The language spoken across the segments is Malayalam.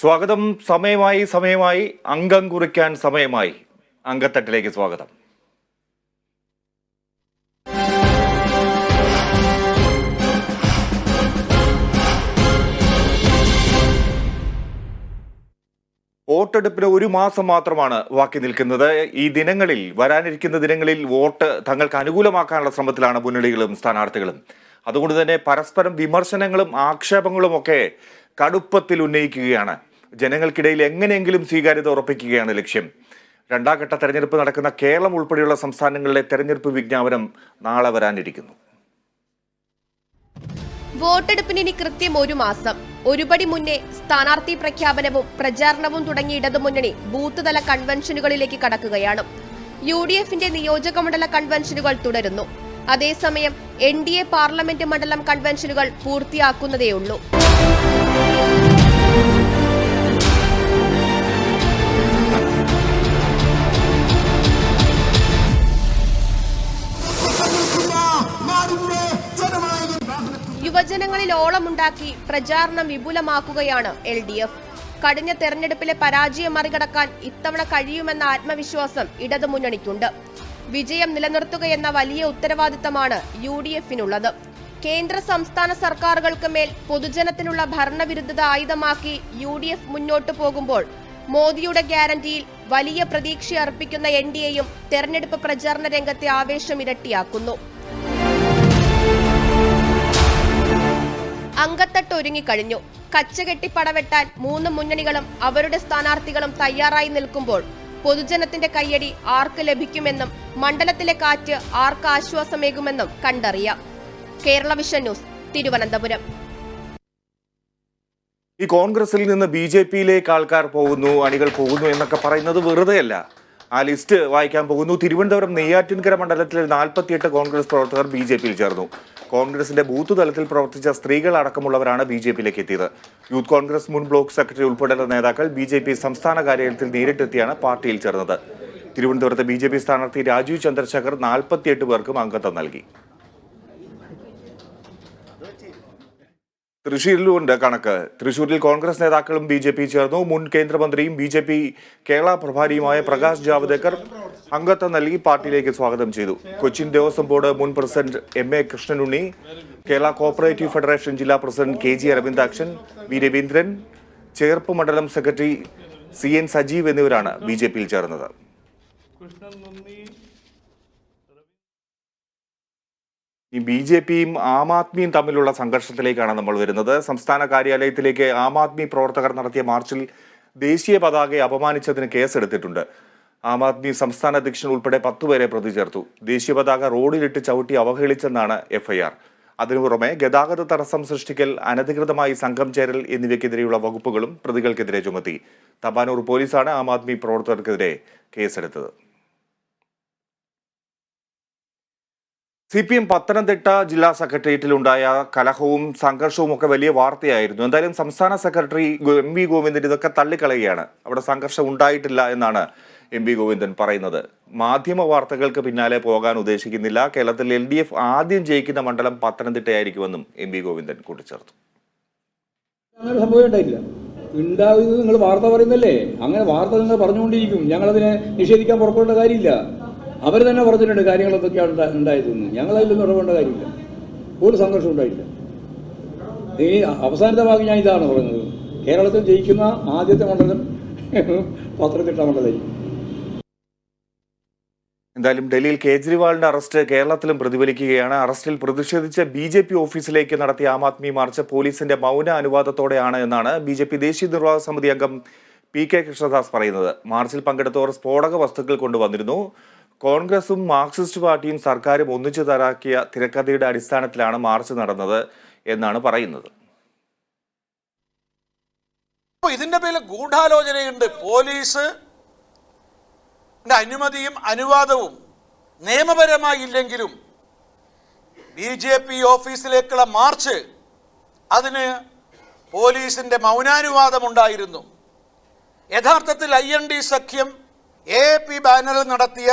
സ്വാഗതം. സമയമായി സമയമായി അംഗം കുറിക്കാൻ സമയമായി. അംഗത്തട്ടിലേക്ക് സ്വാഗതം. വോട്ടെടുപ്പിന് ഒരു മാസം മാത്രമാണ് ബാക്കി നിൽക്കുന്നത്. ഈ ദിനങ്ങളിൽ വരാനിരിക്കുന്ന ദിനങ്ങളിൽ വോട്ട് തങ്ങൾക്ക് അനുകൂലമാക്കാനുള്ള ശ്രമത്തിലാണ് മുന്നണികളും സ്ഥാനാർത്ഥികളും. അതുകൊണ്ട് തന്നെ പരസ്പരം വിമർശനങ്ങളും ആക്ഷേപങ്ങളും ഒക്കെ കടുപ്പത്തിൽ ഉന്നയിക്കുകയാണ്. ജനങ്ങൾക്കിടയിൽ എങ്ങനെയെങ്കിലും സ്വീകാര്യത ഉറപ്പിക്കുകയാണ് ലക്ഷ്യം. രണ്ടാം ഘട്ട തെരഞ്ഞെടുപ്പ് നടക്കുന്ന കേരളം ഉൾപ്പെടെയുള്ള സംസ്ഥാനങ്ങളിലെ തെരഞ്ഞെടുപ്പ് വിജ്ഞാപനം നാളെ വരാനിരിക്കുന്നു. വോട്ടെടുപ്പിന് ഇനി കൃത്യം ഒരു മാസം. ഒരുപടി മുന്നേ സ്ഥാനാർത്ഥി പ്രഖ്യാപനവും പ്രചാരണവും തുടങ്ങി ഇടതുമുന്നണി ബൂത്ത് തല കൺവെൻഷനുകളിലേക്ക് കടക്കുകയാണ്. യു ഡി എഫിന്റെ നിയോജക മണ്ഡല കൺവെൻഷനുകൾ തുടരുന്നു. അതേസമയം എൻ ഡി എ പാർലമെന്റ് മണ്ഡലം കൺവെൻഷനുകൾ പൂർത്തിയാക്കുന്നതേയുള്ളൂ. യുവജനങ്ങളിൽ ഓളമുണ്ടാക്കി പ്രചാരണം വിപുലമാക്കുകയാണ് എൽ ഡി എഫ്. കഴിഞ്ഞ തെരഞ്ഞെടുപ്പിലെ പരാജയം മറികടക്കാൻ ഇത്തവണ കഴിയുമെന്ന ആത്മവിശ്വാസം ഇടതുമുന്നണിക്കുണ്ട്. വിജയം നിലനിർത്തുകയെന്ന വലിയ ഉത്തരവാദിത്തമാണ് യു ഡി എഫിനുള്ളത്. കേന്ദ്ര സംസ്ഥാന സർക്കാരുകൾക്ക് മേൽ പൊതുജനത്തിനുള്ള ഭരണവിരുദ്ധത ആയുധമാക്കി യു ഡി എഫ് മുന്നോട്ടു പോകുമ്പോൾ മോദിയുടെ ഗ്യാരണ്ടിയിൽ വലിയ പ്രതീക്ഷ അർപ്പിക്കുന്ന എൻ ഡി എയും തെരഞ്ഞെടുപ്പ് പ്രചാരണ രംഗത്തെ ആവേശം ഇരട്ടിയാക്കുന്നു. അങ്കത്തട്ട് ഒരുങ്ങിക്കഴിഞ്ഞു കച്ചകെട്ടി പടവെട്ടാൻ മൂന്ന് മുന്നണികളും അവരുടെ സ്ഥാനാർത്ഥികളും തയ്യാറായി നിൽക്കുമ്പോൾ പൊതുജനത്തിന്റെ കയ്യടി ആർക്ക് ലഭിക്കുമെന്നും മണ്ഡലത്തിലെ കാറ്റ് ആർക്ക് ആശ്വാസമേകുമെന്നും കണ്ടറിയാം. Kerala vision news Thiruvananthapuram. ഈ കോൺഗ്രസിൽ നിന്ന് ബി ജെ പിയിലേക്ക് ആൾക്കാർ പോകുന്നു അണികൾ പോകുന്നു എന്നൊക്കെ പറയുന്നത് വെറുതെയല്ല. ആ ലിസ്റ്റ് വായിക്കാൻ പോകുന്നു. തിരുവനന്തപുരം നെയ്യാറ്റിൻകര മണ്ഡലത്തിൽ നാൽപ്പത്തിയെട്ട് കോൺഗ്രസ് പ്രവർത്തകർ ബി ജെ പിയിൽ ചേർന്നു. കോൺഗ്രസിന്റെ ബൂത്ത് തലത്തിൽ പ്രവർത്തിച്ച സ്ത്രീകൾ അടക്കമുള്ളവരാണ് ബി ജെ പിയിലേക്ക് എത്തിയത്. യൂത്ത് കോൺഗ്രസ് മുൻ ബ്ലോക്ക് സെക്രട്ടറി ഉൾപ്പെടെയുള്ള നേതാക്കൾ ബി ജെ പി സംസ്ഥാന കാര്യാലയത്തിൽ നേരിട്ടെത്തിയാണ് പാർട്ടിയിൽ ചേർന്നത്. തിരുവനന്തപുരത്തെ ബി ജെ പി സ്ഥാനാർത്ഥി രാജീവ് ചന്ദ്രശേഖർ നാൽപ്പത്തിയെട്ട് പേർക്കും അംഗത്വം നൽകി. തൃശ്ശൂരിലുണ്ട് കണക്ക്. തൃശ്ശൂരിൽ കോൺഗ്രസ് നേതാക്കളും ബി ജെ പി ചേർന്നു. മുൻ കേന്ദ്രമന്ത്രിയും ബി ജെ പി കേരള പ്രഭാരിയുമായ പ്രകാശ് ജാവ്ദേക്കർ അംഗത്വം നൽകി പാർട്ടിയിലേക്ക് സ്വാഗതം ചെയ്തു. കൊച്ചിൻ ദേവസ്വം ബോർഡ് മുൻ president M A Krishnanunni Kerala cooperative federation ജില്ലാ president K G Aravindakshan V Raveendran Cherpu മണ്ഡലം സെക്രട്ടറി സി എൻ സജീവ് എന്നിവരാണ് ബി ജെ പിയിൽ ചേർന്നത്. ഈ ബി ജെ പിയും ആം ആദ്മിയും തമ്മിലുള്ള സംഘർഷത്തിലേക്കാണ് നമ്മൾ വരുന്നത്. സംസ്ഥാന കാര്യാലയത്തിലേക്ക് ആം ആദ്മി പ്രവർത്തകർ നടത്തിയ മാർച്ചിൽ ദേശീയ പതാകയെ അപമാനിച്ചതിന് കേസെടുത്തിട്ടുണ്ട്. ആം ആദ്മി സംസ്ഥാന അധ്യക്ഷൻ ഉൾപ്പെടെ പത്തുപേരെ പ്രതി ചേർത്തു. ദേശീയ പതാക റോഡിലിട്ട് ചവിട്ടി അവഹേളിച്ചെന്നാണ് എഫ്ഐആർ അതിനു പുറമെ ഗതാഗത തടസ്സം സൃഷ്ടിക്കൽ അനധികൃതമായി സംഘം ചേരൽ എന്നിവയ്ക്കെതിരെയുള്ള വകുപ്പുകളും പ്രതികൾക്കെതിരെ ചുമത്തി. തമ്പാനൂർ പോലീസാണ് ആം ആദ്മി പ്രവർത്തകർക്കെതിരെ കേസെടുത്തത്. സി പി എം പത്തനംതിട്ട ജില്ലാ സെക്രട്ടേറിയറ്റിലുണ്ടായ കലഹവും സംഘർഷവും ഒക്കെ വലിയ വാർത്തയായിരുന്നു. എന്തായാലും സംസ്ഥാന സെക്രട്ടറി എം വി ഗോവിന്ദൻ ഇതൊക്കെ തള്ളിക്കളയുകയാണ്. അവിടെ സംഘർഷം ഉണ്ടായിട്ടില്ല എന്നാണ് എം വി ഗോവിന്ദൻ പറയുന്നത്. മാധ്യമ വാർത്തകൾക്ക് പിന്നാലെ പോകാൻ ഉദ്ദേശിക്കുന്നില്ല. കേരളത്തിൽ എൽ ഡി എഫ് ആദ്യം ജയിക്കുന്ന മണ്ഡലം പത്തനംതിട്ടയായിരിക്കുമെന്നും എം വി ഗോവിന്ദൻ കൂട്ടിച്ചേർത്തു. ഉണ്ടാവുന്നത് നിങ്ങൾ വാർത്ത പറയുന്നല്ലേ? അങ്ങനെ വാർത്ത നിങ്ങൾ പറഞ്ഞുകൊണ്ടിരിക്കും. ഞങ്ങളതിനെ നിഷേധിക്കാൻ പുറപ്പെടേണ്ട കാര്യമില്ല. അവർ തന്നെ പറഞ്ഞിട്ടുണ്ട് കാര്യങ്ങൾ എന്തൊക്കെയാണ് ഉണ്ടാ- ഉണ്ടായതെന്ന്. ഞങ്ങളതിലൊന്നും ഇടപെടേണ്ട കാര്യമില്ല. ഒരു സംഘർഷം ഉണ്ടായിട്ടില്ല. ഈ അവസാനത്തെ ഭാഗം ഞാൻ ഇതാണ് പറഞ്ഞത്. കേരളത്തിൽ ജയിക്കുന്ന ആദ്യത്തെ മണ്ഡലം പത്തനംതിട്ട മണ്ഡലമായിരിക്കും. എന്തായാലും ഡൽഹിയിൽ കേജ്രിവാളിന്റെ അറസ്റ്റ് കേരളത്തിലും പ്രതിഫലിക്കുകയാണ്. അറസ്റ്റിൽ പ്രതിഷേധിച്ച ബി ജെ പി ഓഫീസിലേക്ക് നടത്തിയ ആം ആദ്മി മാർച്ച് പോലീസിന്റെ മൗന അനുവാദത്തോടെയാണ് എന്നാണ് ബി ജെ പി ദേശീയ നിർവാഹക സമിതി അംഗം പി കെ കൃഷ്ണദാസ് പറയുന്നത്. മാർച്ചിൽ പങ്കെടുത്തവർ സ്ഫോടക വസ്തുക്കൾ കൊണ്ടുവന്നിരുന്നു. കോൺഗ്രസും മാർക്സിസ്റ്റ് പാർട്ടിയും സർക്കാരും ഒന്നിച്ചു തയ്യാറാക്കിയ തിരക്കഥയുടെ അടിസ്ഥാനത്തിലാണ് മാർച്ച് നടന്നത് എന്നാണ് പറയുന്നത്. ഇതിന്റെ പേരിൽ ഗൂഢാലോചനയുണ്ട്. പോലീസ് അനുമതിയും അനുവാദവും നിയമപരമായി ഇല്ലെങ്കിലും ബി ജെ പി ഓഫീസിലേക്കുള്ള മാർച്ച് അതിന് പോലീസിന്റെ മൗനാനുവാദം ഉണ്ടായിരുന്നു യഥാർത്ഥത്തിൽ ഐ എൻ ഡി സഖ്യം എ പി ബാനറിൽ നടത്തിയ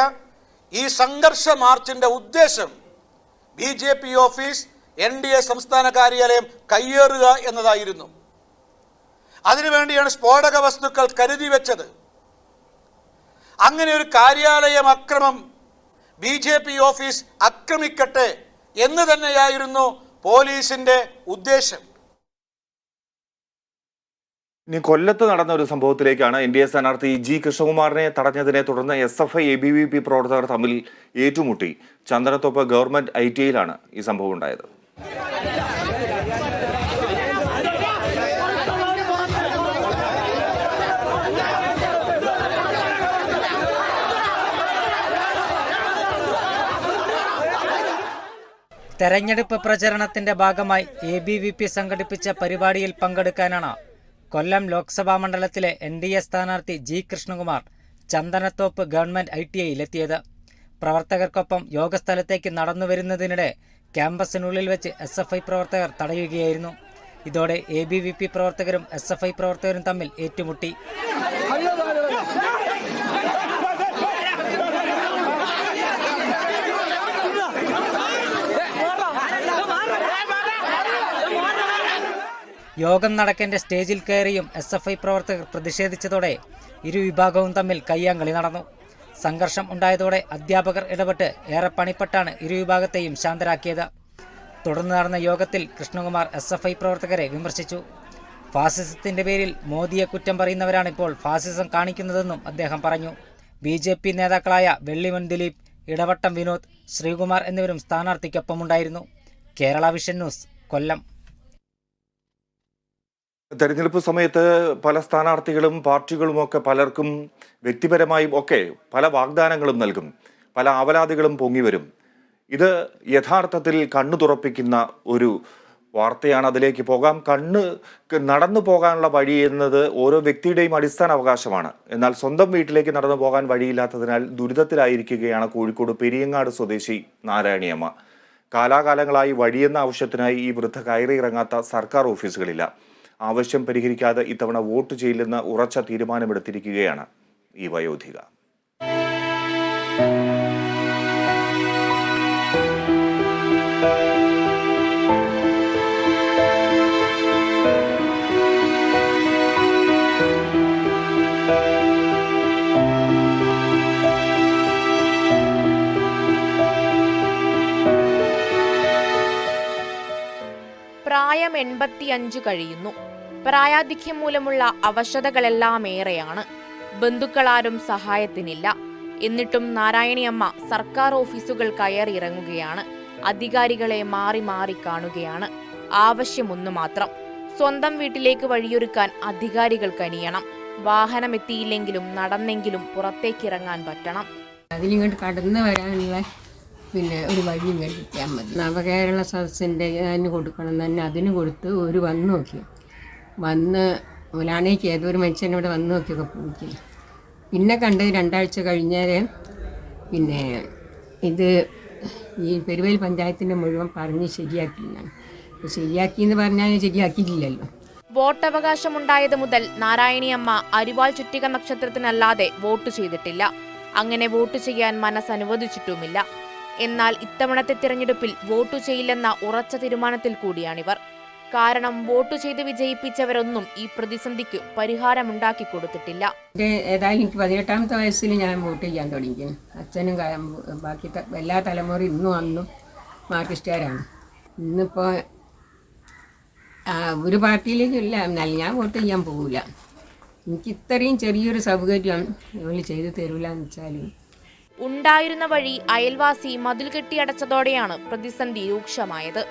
ഈ സംഘർഷ മാർച്ചിന്റെ ഉദ്ദേശം B J P office N D A സംസ്ഥാന കാര്യാലയം കയ്യേറുക എന്നതായിരുന്നു. അതിനുവേണ്ടിയാണ് സ്ഫോടക വസ്തുക്കൾ കരുതി വെച്ചത്. അങ്ങനെ ഒരു കാര്യാലയം അക്രമം ബി ജെ പി ഓഫീസ് ആക്രമിക്കട്ടെ എന്ന് തന്നെയായിരുന്നു പോലീസിന്റെ ഉദ്ദേശം. ഇനി കൊല്ലത്ത് നടന്ന ഒരു സംഭവത്തിലേക്കാണ് എൻ ഡി എ സ്ഥാനാർത്ഥി ജി കൃഷ്ണകുമാറിനെ തടഞ്ഞതിനെ തുടർന്ന് S F I A B V P പ്രവർത്തകർ തമ്മിൽ ഏറ്റുമുട്ടി. ചന്ദനത്തോപ്പ് ഗവൺമെന്റ് ഐ ടി ഐയിലാണ് ഈ സംഭവം ഉണ്ടായത്. തെരഞ്ഞെടുപ്പ് പ്രചരണത്തിന്റെ ഭാഗമായി എ ബി വി പി സംഘടിപ്പിച്ച പരിപാടിയിൽ പങ്കെടുക്കാനാണ് കൊല്ലം ലോക്സഭാ മണ്ഡലത്തിലെ എൻ ഡി എ സ്ഥാനാർത്ഥി G Krishnakumar Chandanathoppu government I T ഐയിലെത്തിയത്. പ്രവർത്തകർക്കൊപ്പം യോഗസ്ഥലത്തേക്ക് നടന്നുവരുന്നതിനിടെ ക്യാമ്പസിനുള്ളിൽ വെച്ച് എസ് എഫ് ഐ പ്രവർത്തകർ തടയുകയായിരുന്നു. ഇതോടെ എ ബി വി പി പ്രവർത്തകരും എസ് എഫ് ഐ പ്രവർത്തകരും തമ്മിൽ ഏറ്റുമുട്ടി. യോഗം നടക്കേണ്ട സ്റ്റേജിൽ കയറിയും എസ് എഫ് ഐ പ്രവർത്തകർ പ്രതിഷേധിച്ചതോടെ ഇരുവിഭാഗവും തമ്മിൽ കയ്യാങ്കളി നടന്നു. സംഘർഷം ഉണ്ടായതോടെ അധ്യാപകർ ഇടപെട്ട് ഏറെ പണിപ്പെട്ടാണ് ഇരുവിഭാഗത്തെയും ശാന്തരാക്കിയത്. തുടർന്ന് നടന്ന യോഗത്തിൽ കൃഷ്ണകുമാർ എസ് എഫ് ഐ പ്രവർത്തകരെ വിമർശിച്ചു. ഫാസിസത്തിന്റെ പേരിൽ മോദിയെ കുറ്റം പറയുന്നവരാണ് ഇപ്പോൾ ഫാസിസം കാണിക്കുന്നതെന്നും അദ്ദേഹം പറഞ്ഞു. ബി ജെ പി നേതാക്കളായ വെള്ളിമൺ ദിലീപ് ഇടവട്ടം വിനോദ് ശ്രീകുമാർ എന്നിവരും സ്ഥാനാർത്ഥിക്കൊപ്പമുണ്ടായിരുന്നു. Kerala vision news Kollam. തെരഞ്ഞെടുപ്പ് സമയത്ത് പല സ്ഥാനാർത്ഥികളും പാർട്ടികളുമൊക്കെ പലർക്കും വ്യക്തിപരമായും ഒക്കെ പല വാഗ്ദാനങ്ങളും നൽകും. പല ആവലാതികളും പൊങ്ങി വരും. ഇത് യഥാർത്ഥത്തിൽ കണ്ണു തുറപ്പിക്കുന്ന ഒരു വാർത്തയാണ്. അതിലേക്ക് പോകാം. കണ്ണ് നടന്നു പോകാനുള്ള വഴി എന്നത് ഓരോ വ്യക്തിയുടെയും അടിസ്ഥാന അവകാശമാണ്. എന്നാൽ സ്വന്തം വീട്ടിലേക്ക് നടന്നു പോകാൻ വഴിയില്ലാത്തതിനാൽ ദുരിതത്തിലായിരിക്കുകയാണ് കോഴിക്കോട് പെരിയങ്ങാട് സ്വദേശി നാരായണിയമ്മ. കാലാകാലങ്ങളായി വഴിയെന്ന ആവശ്യത്തിനായി ഈ വൃദ്ധ കയറിയിറങ്ങാത്ത സർക്കാർ ഓഫീസുകളില്ല. ആവശ്യം പരിഹരിക്കാതെ ഇത്തവണ വോട്ട് ചെയ്യില്ലെന്ന് ഉറച്ച തീരുമാനമെടുത്തിരിക്കുകയാണ് ഈ വയോധിക. പ്രായം എൺപത്തിയഞ്ച് കഴിയുന്നു. പ്രായാധിക്യം മൂലമുള്ള അവശതകളെല്ലാം ഏറെയാണ്. ബന്ധുക്കളാരും സഹായത്തിനില്ല. എന്നിട്ടും നാരായണിയമ്മ സർക്കാർ ഓഫീസുകൾ കയറി ഇറങ്ങുകയാണ് അധികാരികളെ മാറി മാറി കാണുകയാണ്. ആവശ്യമൊന്നു മാത്രം. സ്വന്തം വീട്ടിലേക്ക് വഴിയൊരുക്കാൻ അധികാരികൾ കനിയണം. വാഹനം എത്തിയില്ലെങ്കിലും നടന്നെങ്കിലും പുറത്തേക്കിറങ്ങാൻ പറ്റണം. അതിലിങ്ങോട്ട് കടന്നു വരാനുള്ള പിന്നെ ഒരു വഴി കിട്ടിയാൽ മതി. നവകേരള സദസ്സിന്റെ അതിന് കൊടുക്കണം തന്നെ അതിന് കൊടുത്ത് ഒരു വന്ന് നോക്കി. വന്ന് ഒരാണേക്ക് ഏതൊരു മനുഷ്യൻ ഇവിടെ വന്ന് നോക്കിയൊക്കെ പോയി പിന്നെ കണ്ട് രണ്ടാഴ്ച കഴിഞ്ഞാൽ പിന്നെ ഇത് ഈ പെരുവേൽ പഞ്ചായത്തിന്റെ മുഴുവൻ പറഞ്ഞ് ശരിയാക്കിയെന്നാണ്. അപ്പോൾ ശരിയാക്കി എന്ന് പറഞ്ഞാൽ ശരിയാക്കിയിട്ടില്ലല്ലോ. വോട്ടവകാശമുണ്ടായത് മുതൽ നാരായണിയമ്മ അരിവാൾ ചുറ്റിക നക്ഷത്രത്തിനല്ലാതെ വോട്ട് ചെയ്തിട്ടില്ല. അങ്ങനെ വോട്ട് ചെയ്യാൻ മനസ്സ് അനുവദിച്ചിട്ടുമില്ല. എന്നാൽ ഇത്തവണത്തെ തിരഞ്ഞെടുപ്പിൽ വോട്ടു ചെയ്യില്ലെന്ന ഉറച്ച തീരുമാനത്തിൽ കൂടിയാണിവർ. കാരണം വോട്ട് ചെയ്ത് വിജയിപ്പിച്ചവരൊന്നും ഈ പ്രതിസന്ധിക്ക് പരിഹാരമുണ്ടാക്കി കൊടുത്തിട്ടില്ല. ഏതായാലും എനിക്ക് പതിനെട്ടാമത്തെ വയസ്സിൽ ഞാൻ വോട്ട് ചെയ്യാൻ തുടങ്ങി. അച്ഛനും ബാക്കി എല്ലാ തലമുറയും ഇന്നും അന്നും മാർക്സിസ്റ്റുകാരാണ്. ഇന്നിപ്പോൾ ഒരു പാർട്ടിയിലേക്കില്ല ഞാൻ വോട്ട് ചെയ്യാൻ പോകില്ല എനിക്ക് ഇത്രയും ചെറിയൊരു സൗകര്യം ഇവൾ ചെയ്തു തരൂല എന്ന് വെച്ചാൽ ഉണ്ടായിരുന്ന വഴി അയൽവാസി മതിൽ കെട്ടിയടച്ചതോടെയാണ് പ്രതിസന്ധി രൂക്ഷമായത്.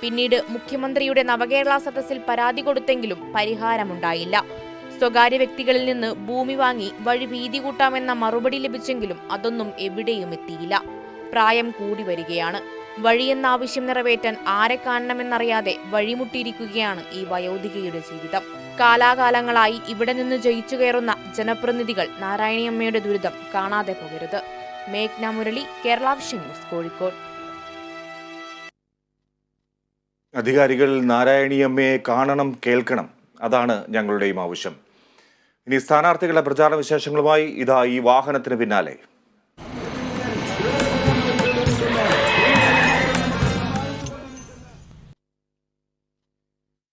പിന്നീട് മുഖ്യമന്ത്രിയുടെ നവകേരള സദസ്സിൽ പരാതി കൊടുത്തെങ്കിലും പരിഹാരമുണ്ടായില്ല. സ്വകാര്യ വ്യക്തികളിൽ നിന്ന് ഭൂമി വാങ്ങി വഴി വീതി കൂട്ടാമെന്ന മറുപടി ലഭിച്ചെങ്കിലും അതൊന്നും എവിടെയും എത്തിയില്ല. പ്രായം കൂടി വരികയാണ്. വഴിയെന്ന ആവശ്യം നിറവേറ്റാൻ ആരെ കാണണമെന്നറിയാതെ വഴിമുട്ടിയിരിക്കുകയാണ് ഈ വയോധികയുടെ ജീവിതം. കാലാകാലങ്ങളായി ഇവിടെ നിന്ന് ജയിച്ചു കയറുന്ന ജനപ്രതിനിധികൾ നാരായണിയമ്മയുടെ ദുരിതം കാണാതെ പോകരുത്. മേഘ്ന മുരളി കേരള വിഷൻ ന്യൂസ് കോഴിക്കോട്. അധികാരികൾ നാരായണിയമ്മയെ കാണണം കേൾക്കണം അതാണ് ഞങ്ങളുടെയും ആവശ്യം. ഇനി സ്ഥാനാർത്ഥികളുടെ പ്രചാരണ വിശേഷങ്ങളുമായി ഇതാ ഈ വാഹനത്തിന് പിന്നാലെ.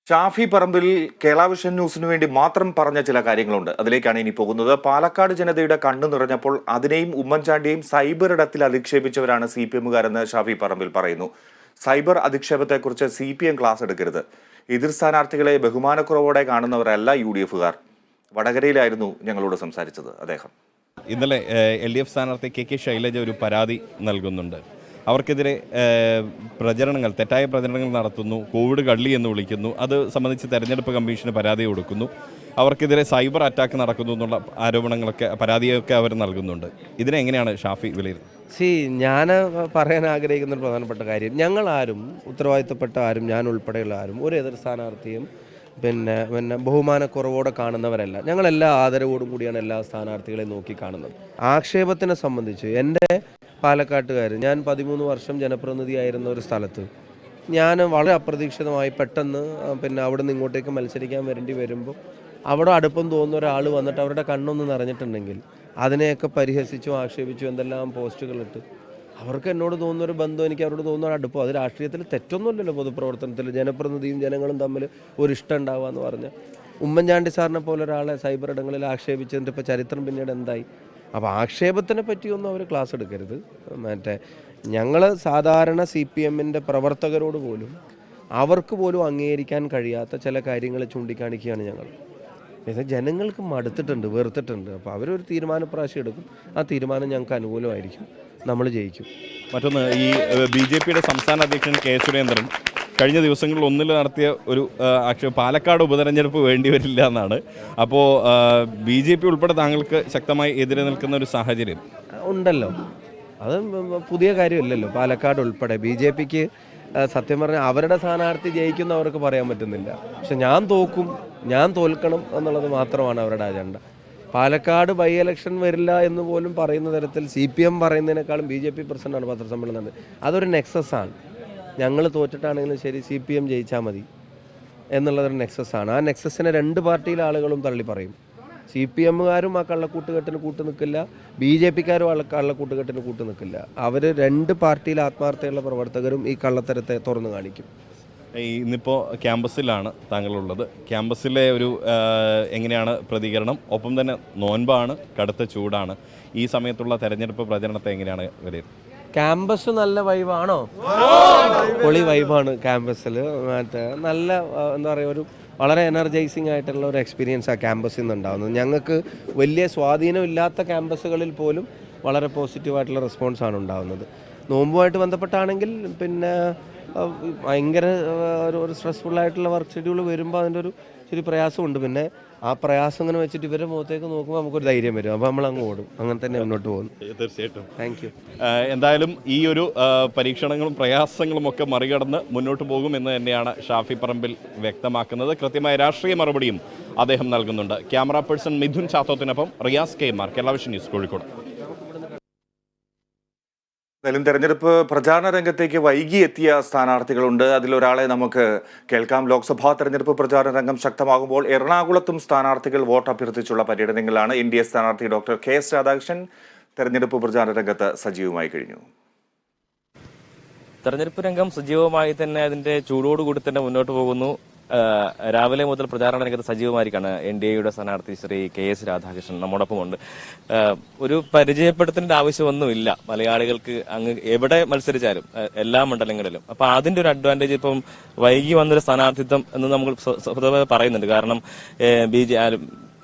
ഷാഫി പറമ്പിൽ കേരള വിഷൻ ന്യൂസിനു വേണ്ടി മാത്രം പറഞ്ഞ ചില കാര്യങ്ങളുണ്ട്. അതിലേക്കാണ് ഇനി പോകുന്നത്. പാലക്കാട് ജനതയുടെ കണ്ണു നിറഞ്ഞപ്പോൾ അതിനെയും ഉമ്മൻചാണ്ടിയെയും സൈബർ ഇടത്തിൽ അധിക്ഷേപിച്ചവരാണ് സി പി എമ്മുകാരെന്ന് ഷാഫി പറമ്പിൽ പറയുന്നു. സൈബർ അധിക്ഷേപത്തെക്കുറിച്ച് സി പി എം ക്ലാസ് എടുക്കരുത്. എതിർ സ്ഥാനാർത്ഥികളെ ബഹുമാനക്കുറവോടെ കാണുന്നവരല്ല യു ഡി എഫുകാർ. വടകരയിലായിരുന്നു ഞങ്ങളോട് സംസാരിച്ചത് അദ്ദേഹം. ഇന്നലെ എൽ ഡി എഫ് സ്ഥാനാർത്ഥി കെ കെ ശൈലജ ഒരു പരാതി നൽകുന്നുണ്ട്. അവർക്കെതിരെ പ്രചരണങ്ങൾ തെറ്റായ പ്രചരണങ്ങൾ നടത്തുന്നു കോവിഡ് കള്ളി എന്ന് വിളിക്കുന്നു. അത് സംബന്ധിച്ച് തെരഞ്ഞെടുപ്പ് കമ്മീഷന് പരാതി കൊടുക്കുന്നു. അവർക്കെതിരെ സൈബർ അറ്റാക്ക് നടക്കുന്നു എന്നുള്ള ആരോപണങ്ങളൊക്കെ പരാതിയൊക്കെ അവർ നൽകുന്നുണ്ട്. ഇതിനെങ്ങനെയാണ് ഷാഫി വിലയിരുത്തുന്നത്? സി ഞാൻ പറയാൻ ആഗ്രഹിക്കുന്ന ഒരു പ്രധാനപ്പെട്ട കാര്യം ഞങ്ങളാരും ഉത്തരവാദിത്തപ്പെട്ട ആരും ഞാൻ ഉൾപ്പെടെയുള്ള ആരും ഒരു എതിർ സ്ഥാനാർത്ഥിയും പിന്നെ പിന്നെ ബഹുമാനക്കുറവോടെ കാണുന്നവരല്ല. ഞങ്ങളെല്ലാ ആദരവോടും കൂടിയാണ് എല്ലാ സ്ഥാനാർത്ഥികളെയും നോക്കി കാണുന്നത്. ആക്ഷേപത്തിനെ സംബന്ധിച്ച് എന്റെ പാലക്കാട്ടുകാർ ഞാൻ പതിമൂന്ന് വർഷം ജനപ്രതിനിധിയായിരുന്ന ഒരു സ്ഥലത്ത്. ഞാൻ വളരെ അപ്രതീക്ഷിതമായി പെട്ടെന്ന് പിന്നെ അവിടെ നിന്ന് ഇങ്ങോട്ടേക്ക് മത്സരിക്കാൻ വരേണ്ടി വരുമ്പോൾ അവിടെ അടുപ്പം തോന്നുന്ന ഒരാൾ വന്നിട്ട് അവരുടെ കണ്ണൊന്ന് നിറഞ്ഞിട്ടുണ്ടെങ്കിൽ അതിനെയൊക്കെ പരിഹസിച്ചും ആക്ഷേപിച്ചും എന്തെല്ലാം പോസ്റ്റുകളിട്ട് അവർക്ക് എന്നോട് തോന്നുന്ന ഒരു ബന്ധം എനിക്ക് അവരോട് തോന്നുന്ന അടുപ്പം. അത് രാഷ്ട്രീയത്തിൽ തെറ്റൊന്നുമില്ലല്ലോ പൊതുപ്രവർത്തനത്തിൽ ജനപ്രതിനിധിയും ജനങ്ങളും തമ്മിൽ ഒരു ഇഷ്ടം ഉണ്ടാവുക എന്ന് പറഞ്ഞാൽ ഉമ്മൻചാണ്ടി സാറിനെ പോലെ ഒരാളെ സൈബർ ഇടങ്ങളിൽ ആക്ഷേപിച്ചതിന്റെ ഇപ്പോൾ ചരിത്രം പിന്നീട് എന്തായി? അപ്പോൾ ആക്ഷേപത്തിനെ പറ്റിയൊന്നും അവർ ക്ലാസ് എടുക്കരുത്. മറ്റേ ഞങ്ങൾ സാധാരണ സി പി എമ്മിന്റെ പ്രവർത്തകരോട് പോലും അവർക്ക് പോലും അംഗീകരിക്കാൻ കഴിയാത്ത ചില കാര്യങ്ങൾ ചൂണ്ടിക്കാണിക്കുകയാണ് ഞങ്ങൾ ഇത് ജനങ്ങൾക്ക് മടുത്തിട്ടുണ്ട് വെറുത്തിട്ടുണ്ട്. അപ്പോൾ അവരൊരു തീരുമാനപ്രാവശ്യം എടുക്കും. ആ തീരുമാനം ഞങ്ങൾക്ക് അനുകൂലമായിരിക്കും. നമ്മൾ ജയിക്കും. മറ്റൊന്ന് ഈ ബി ജെ പിയുടെ സംസ്ഥാന അധ്യക്ഷൻ കെ സുരേന്ദ്രൻ കഴിഞ്ഞ ദിവസങ്ങളിൽ ഒന്നിൽ നടത്തിയ ഒരു ആക്ഷേപം പാലക്കാട് ഉപതെരഞ്ഞെടുപ്പ് വേണ്ടി വരില്ല എന്നാണ്. അപ്പോൾ ബി ജെ പി ഉൾപ്പെടെ താങ്കൾക്ക് ശക്തമായി എതിരെ നിൽക്കുന്ന ഒരു സാഹചര്യം? ഉണ്ടല്ലോ. അത് പുതിയ കാര്യമില്ലല്ലോ. പാലക്കാട് ഉൾപ്പെടെ ബി ജെ പിക്ക് സത്യം പറഞ്ഞാൽ അവരുടെ സ്ഥാനാർത്ഥി ജയിക്കുന്നവർക്ക് പറയാൻ പറ്റുന്നില്ല. പക്ഷെ ഞാൻ തോക്കും ഞാൻ തോൽക്കണം എന്നുള്ളത് മാത്രമാണ് അവരുടെ അജണ്ട. പാലക്കാട് ബൈ ഇലക്ഷൻ വരില്ല എന്ന് പോലും പറയുന്ന തരത്തിൽ സി പി എം പറയുന്നതിനേക്കാളും ബി ജെ പി പ്രസിഡന്റാണ് പത്രസമ്മേളനം അതൊരു നെക്സസ് ആണ്. ഞങ്ങൾ തോറ്റിട്ടാണെങ്കിലും ശരി സി പി എം ജയിച്ചാൽ മതി എന്നുള്ളതൊരു നെക്സസ് ആണ് ആ നെക്സസിനെ രണ്ട് പാർട്ടിയിലെ ആളുകളും തള്ളി പറയും. സി പി എമ്മുകാരും ആ കള്ളക്കൂട്ടുകെട്ടിന് കൂട്ടു നിൽക്കില്ല ബി ജെ പിക്കാരും ആ കള്ളക്കൂട്ടുകെട്ടിന് കൂട്ടു നിൽക്കില്ല. അവർ രണ്ട് പാർട്ടിയിലെ ആത്മാർത്ഥതയുള്ള പ്രവർത്തകരും ഈ കള്ളത്തരത്തെ തുറന്നു കാണിക്കും. ഇന്നിപ്പോൾ ക്യാമ്പസിലാണ് താങ്കളുള്ളത്. ക്യാമ്പസിലെ ഒരു എങ്ങനെയാണ് പ്രതികരണം? ഒപ്പം തന്നെ നോൻപാണ് കടുത്ത ചൂടാണ്. ഈ സമയത്തുള്ള തെരഞ്ഞെടുപ്പ് പ്രചരണത്തെ എങ്ങനെയാണ് വിലയിരുത്തുന്നത്? ക്യാമ്പസ് നല്ല വൈബാണോ പൊളി വൈബാണ് ക്യാമ്പസിൽ മറ്റേ നല്ല എന്താ പറയുക ഒരു വളരെ എനർജൈസിങ് ആയിട്ടുള്ള ഒരു എക്സ്പീരിയൻസ് ആ ക്യാമ്പസിൽ നിന്ന് ഉണ്ടാകുന്നത് ഞങ്ങൾക്ക് വലിയ സ്വാധീനം ഇല്ലാത്ത ക്യാമ്പസുകളിൽ പോലും വളരെ പോസിറ്റീവായിട്ടുള്ള റെസ്പോൺസാണ് ഉണ്ടാകുന്നത് നോമ്പുമായിട്ട് ബന്ധപ്പെട്ടാണെങ്കിൽ പിന്നെ ഭയങ്കര ഒരു സ്ട്രെസ്ഫുൾ ആയിട്ടുള്ള വർക്ക് ഷെഡ്യൂൾ വരുമ്പോൾ അതിന്റെ ഒരു ഇച്ചിരി പ്രയാസമുണ്ട്. പിന്നെ ആ പ്രയാസം ഇങ്ങനെ വെച്ചിട്ട് ഇവരുടെ മുഖത്തേക്ക് നോക്കുമ്പോൾ നമുക്കൊരു ധൈര്യം വരും. അപ്പോൾ നമ്മൾ അങ്ങ് ഓടും. അങ്ങനെ തന്നെ മുന്നോട്ട് പോകും തീർച്ചയായിട്ടും. താങ്ക് യു എന്തായാലും ഈ ഒരു പരീക്ഷണങ്ങളും പ്രയാസങ്ങളും ഒക്കെ മറികടന്ന് മുന്നോട്ട് പോകും എന്ന് തന്നെയാണ് ഷാഫി പറമ്പിൽ വ്യക്തമാക്കുന്നത്. കൃത്യമായ രാഷ്ട്രീയ മറുപടിയും അദ്ദേഹം നൽകുന്നുണ്ട്. ക്യാമറ പേഴ്സൺ മിഥുൻ ചാത്തോത്തിനൊപ്പം റിയാസ് കെ മാർ കേരള വിഷൻ ന്യൂസ് കോഴിക്കോട്. എന്തായാലും തെരഞ്ഞെടുപ്പ് പ്രചാരണ രംഗത്തേക്ക് വൈകി എത്തിയ സ്ഥാനാർത്ഥികളുണ്ട് അതിലൊരാളെ നമുക്ക് കേൾക്കാം. ലോക്സഭാ തെരഞ്ഞെടുപ്പ് പ്രചാരണ രംഗം ശക്തമാകുമ്പോൾ എറണാകുളത്തും സ്ഥാനാർത്ഥികൾ വോട്ട് അഭ്യർത്ഥിച്ചുള്ള പര്യടനങ്ങളാണ് എൻ ഡി എ സ്ഥാനാർത്ഥി ഡോക്ടർ കെ എസ് രാധാകൃഷ്ണൻ തെരഞ്ഞെടുപ്പ് പ്രചാരണ രംഗത്ത് സജീവമായി കഴിഞ്ഞു. തെരഞ്ഞെടുപ്പ് രംഗം സജീവമായി തന്നെ അതിന്റെ ചൂടോടുകൂടി തന്നെ മുന്നോട്ട് പോകുന്നു. രാവിലെ മുതൽ പ്രചാരണ രംഗത്ത് സജീവമായിരിക്കാണ് എൻ ഡി എയുടെ സ്ഥാനാർത്ഥി ശ്രീ കെ എസ് രാധാകൃഷ്ണൻ നമ്മോടൊപ്പമുണ്ട്. ഒരു പരിചയപ്പെടുത്തേണ്ട ആവശ്യമൊന്നുമില്ല. മലയാളികൾക്ക് അങ്ങ് എവിടെ മത്സരിച്ചാലും എല്ലാ മണ്ഡലങ്ങളിലും. അപ്പൊ അതിന്റെ ഒരു അഡ്വാന്റേജ് ഇപ്പം വൈകി വന്നൊരു സ്ഥാനാർത്ഥിത്വം എന്ന് നമ്മൾ പറയുന്നുണ്ട്. കാരണം B J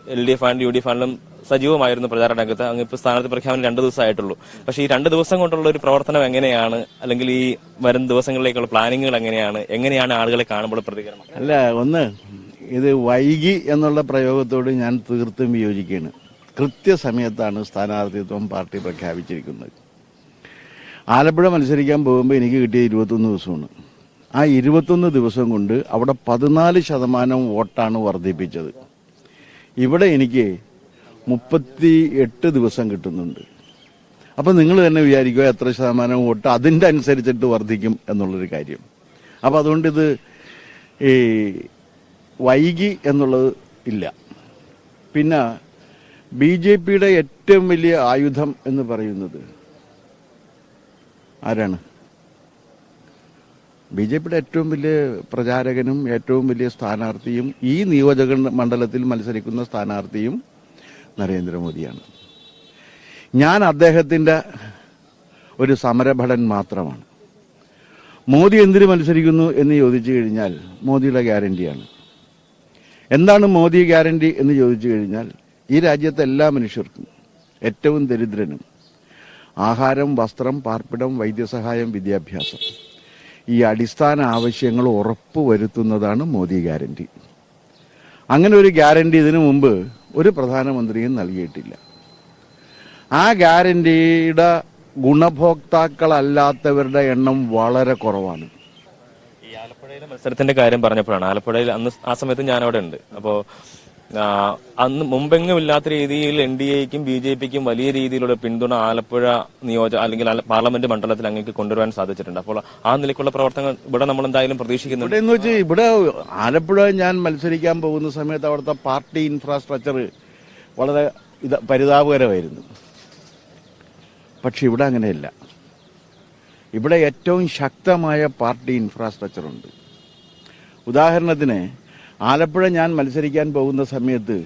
L D F and U D F ആണെങ്കിലും സജീവമായിരുന്നു പ്രചാരണ രംഗത്ത്. അങ്ങ് ഇപ്പൊ സ്ഥാനാർത്ഥി പ്രഖ്യാപനം രണ്ട് ദിവസമായിട്ടുള്ളൂ. പക്ഷേ ഈ രണ്ട് ദിവസം കൊണ്ടുള്ള ഒരു പ്രവർത്തനം എങ്ങനെയാണ്? അല്ലെങ്കിൽ ഈ വരും ദിവസങ്ങളിലേക്കുള്ള പ്ലാനിങ്ങുകൾ എങ്ങനെയാണ്? എങ്ങനെയാണ് ആളുകളെ കാണുമ്പോൾ പ്രതികരണം? അല്ല ഒന്ന് ഇത് വൈകി എന്നുള്ള പ്രയോഗത്തോട് ഞാൻ തീർത്തും വിയോജിക്കുകയാണ് കൃത്യസമയത്താണ് സ്ഥാനാർത്ഥിത്വം പാർട്ടി പ്രഖ്യാപിച്ചിരിക്കുന്നത്. ആലപ്പുഴ മത്സരിക്കാൻ പോകുമ്പോൾ എനിക്ക് കിട്ടിയ ഇരുപത്തൊന്ന് ദിവസമാണ്. ആ ഇരുപത്തൊന്ന് ദിവസം കൊണ്ട് അവിടെ പതിനാല് ശതമാനം വോട്ടാണ് വർദ്ധിപ്പിച്ചത്. ഇവിടെ എനിക്ക് മുപ്പത്തി എട്ട് ദിവസം കിട്ടുന്നുണ്ട്. അപ്പം നിങ്ങൾ തന്നെ വിചാരിക്കുക എത്ര ശതമാനം വോട്ട് അതിന്റെ അനുസരിച്ചിട്ട് വർദ്ധിക്കും എന്നുള്ളൊരു കാര്യം. അപ്പം അതുകൊണ്ട് ഇത് ഈ വൈകി എന്നുള്ളത് ഇല്ല. പിന്നെ ബി ജെ പിയുടെ ഏറ്റവും വലിയ ആയുധം എന്ന് പറയുന്നത് ആരാണ്? ബി ജെ പിയുടെ ഏറ്റവും വലിയ പ്രചാരകനും ഏറ്റവും വലിയ സ്ഥാനാർത്ഥിയും ഈ നിയോജക മണ്ഡലത്തിൽ മത്സരിക്കുന്ന സ്ഥാനാർത്ഥിയും നരേന്ദ്രമോദിയാണ്. ഞാൻ അദ്ദേഹത്തിന്റെ ഒരു സമരഭടൻ മാത്രമാണ്. മോദി എന്തിനു മത്സരിക്കുന്നു എന്ന് ചോദിച്ചു കഴിഞ്ഞാൽ മോദിയുടെ ഗ്യാരണ്ടിയാണ്. എന്താണ് മോദി ഗ്യാരണ്ടി എന്ന് ചോദിച്ചു കഴിഞ്ഞാൽ ഈ രാജ്യത്തെ എല്ലാ മനുഷ്യർക്കും ഏറ്റവും ദരിദ്രനും ആഹാരം വസ്ത്രം പാർപ്പിടം വൈദ്യസഹായം വിദ്യാഭ്യാസം. ഈ അടിസ്ഥാന ആവശ്യങ്ങൾ ഉറപ്പുവരുത്തുന്നതാണ് മോദി ഗ്യാരണ്ടി. അങ്ങനെ ഒരു ഗ്യാരണ്ടി ഇതിനു മുമ്പ് ഒരു പ്രധാനമന്ത്രിയും നൽകിയിട്ടില്ല. ആ ഗ്യാരണ്ടിയുടെ ഗുണഭോക്താക്കളല്ലാത്തവരുടെ എണ്ണം വളരെ കുറവാണ്. ഈ ആലപ്പുഴയിലെ മത്സരത്തിന്റെ കാര്യം പറഞ്ഞപ്പോഴാണ്. ആലപ്പുഴയിൽ അന്ന് ആ സമയത്ത് ഞാൻ അവിടെ ഉണ്ട് അപ്പോ ആ, അന്ന് മുമ്പെങ്ങും ഇല്ലാത്ത രീതിയിൽ എൻ ഡി എക്കും ബി ജെ പിക്കും വലിയ രീതിയിലുള്ള പിന്തുണ ആലപ്പുഴ നിയോജക അല്ലെങ്കിൽ പാർലമെന്റ് മണ്ഡലത്തിൽ അങ്ങേക്ക് കൊണ്ടുവരാൻ സാധിച്ചിട്ടുണ്ട്. അപ്പോൾ ആ നിലയ്ക്കുള്ള പ്രവർത്തനങ്ങൾ ഇവിടെ നമ്മൾ എന്തായാലും പ്രതീക്ഷിക്കുന്നുണ്ട് എന്ന് വെച്ചാൽ ഇവിടെ ആലപ്പുഴ ഞാൻ മത്സരിക്കാൻ പോകുന്ന സമയത്ത് അവിടുത്തെ പാർട്ടി ഇൻഫ്രാസ്ട്രക്ചർ വളരെ ഇത് പരിതാപകരമായിരുന്നു. പക്ഷെ ഇവിടെ അങ്ങനെയല്ല. ഇവിടെ ഏറ്റവും ശക്തമായ പാർട്ടി ഇൻഫ്രാസ്ട്രക്ചർ ഉണ്ട് ഉദാഹരണത്തിന് ആലപ്പുഴ ഞാൻ മത്സരിക്കാൻ പോകുന്ന സമയത്ത്